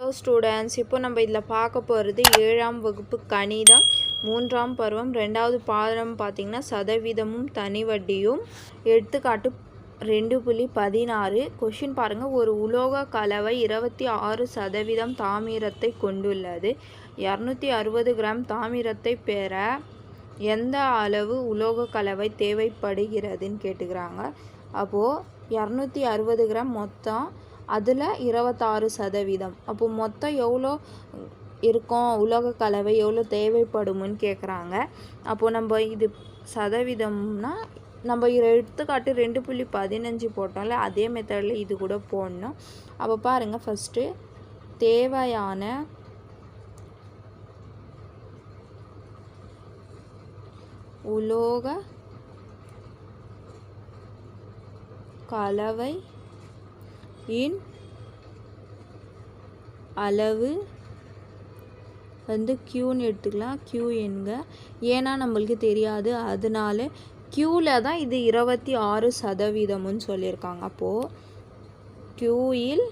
Hello students இப்போ நம்ம இதில் பார்க்க போகிறது ஏழாம் வகுப்பு கணிதம் மூன்றாம் பருவம் ரெண்டாவது பாடம் பார்த்திங்கன்னா சதவீதமும் தனி வட்டியும். எடுத்துக்காட்டு ரெண்டு புள்ளி பதினாறு. கொஷின் பாருங்கள் ஒரு உலோக கலவை இருபத்தி ஆறு சதவீதம் தாமிரத்தை கொண்டுள்ளது. இரநூத்தி அறுபது கிராம் தாமிரத்தை பெற எந்த அளவு உலோக கலவை தேவைப்படுகிறதுன்னு கேட்டுக்கிறாங்க. அப்போது இரநூத்தி அறுபது கிராம் மொத்தம் அதில் இருபத்தாறு சதவீதம். அப்போ மொத்தம் எவ்வளோ இருக்கும்? உலோக கலவை எவ்வளோ தேவைப்படும்னு கேட்குறாங்க அப்போது நம்ம இது சதவீதம்னா நம்ம எடுத்துக்காட்டு ரெண்டு புள்ளி பதினஞ்சு போட்டோம்ல அதே மெத்தடில் இது கூட போடணும். அப்போ பாருங்கள் ஃபஸ்ட்டு தேவையான உலோக கலவை இன் அளவு வந்து க்யூன்னு எடுத்துக்கலாம். க்யூ என்க. ஏன்னா நம்மளுக்கு தெரியாது. அதனால க்யூவில் தான் இது இருபத்தி ஆறு சதவீதம்னு சொல்லியிருக்காங்க. அப்போது க்யூயில்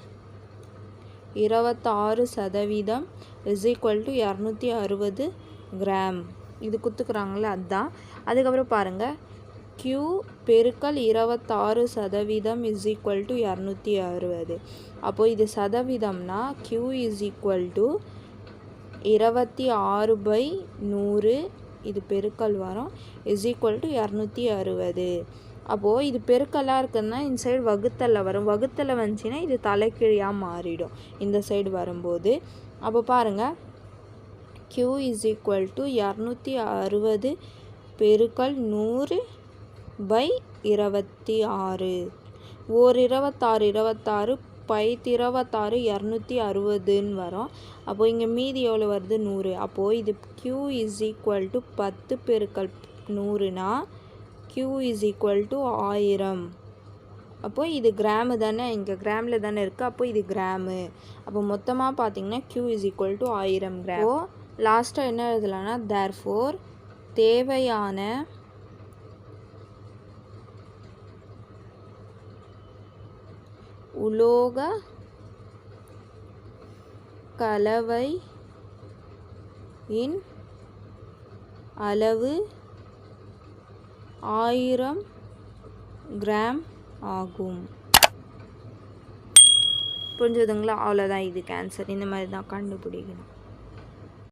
இருபத்தாறு சதவீதம் இஸ் ஈக்குவல் டு இரநூத்தி அறுபது கிராம் இது குத்துக்குறாங்களே அதுதான் அதுக்கப்புறம் பாருங்கள் க்யூ பெருக்கல் இருபத்தாறு சதவீதம் இஸ் ஈக்குவல் டு இரநூத்தி அறுபது. அப்போது இது சதவீதம்னா க்யூ இஸ் ஈக்குவல் டு இருபத்தி ஆறு பை நூறு. இது பெருக்கல் வரும். இஸ் ஈக்குவல் டு இரநூத்தி அறுபது. அப்போது இது பெருக்கலாக இருக்குதுன்னா இந்த சைடு வகுத்தலில் வரும். வகுத்தலில் வந்துச்சுன்னா இது தலைக்கீழியாக மாறிடும். இந்த சைடு வரும்போது. அப்போ பாருங்கள் க்யூ இஸ் ஈக்குவல் டு இரநூத்தி அறுபது பெருக்கல் நூறு பை இருபத்தி ஆறு ஓர் இருபத்தாறு இருபத்தாறு பைத்து இருபத்தாறு இரநூத்தி அறுபதுன்னு வரும். அப்போது இங்கே மீதி எவ்வளோ வருது? நூறு. அப்போது இது க்யூ இஸ் ஈக்குவல் டு பத்து பெருக்கல் நூறுனா க்யூ இஸ் ஈக்குவல் டு ஆயிரம். அப்போது இது கிராமு தானே? இங்கே கிராமில் தானே இருக்குது அப்போது இது கிராமு. அப்போ மொத்தமாக பார்த்தீங்கன்னா க்யூ இஸ் ஈக்குவல் டு ஆயிரம் கிராம். லாஸ்ட்டாக என்ன எழுதலாம்னா தேர் ஃபோர் தேவையான உலோக கலவை இன் அளவு ஆயிரம் கிராம் ஆகும். புரிஞ்சுதுங்களா? அவ்வளோதான் இது கேன்சர் இந்த மாதிரி தான் கண்டுபிடிக்கணும்.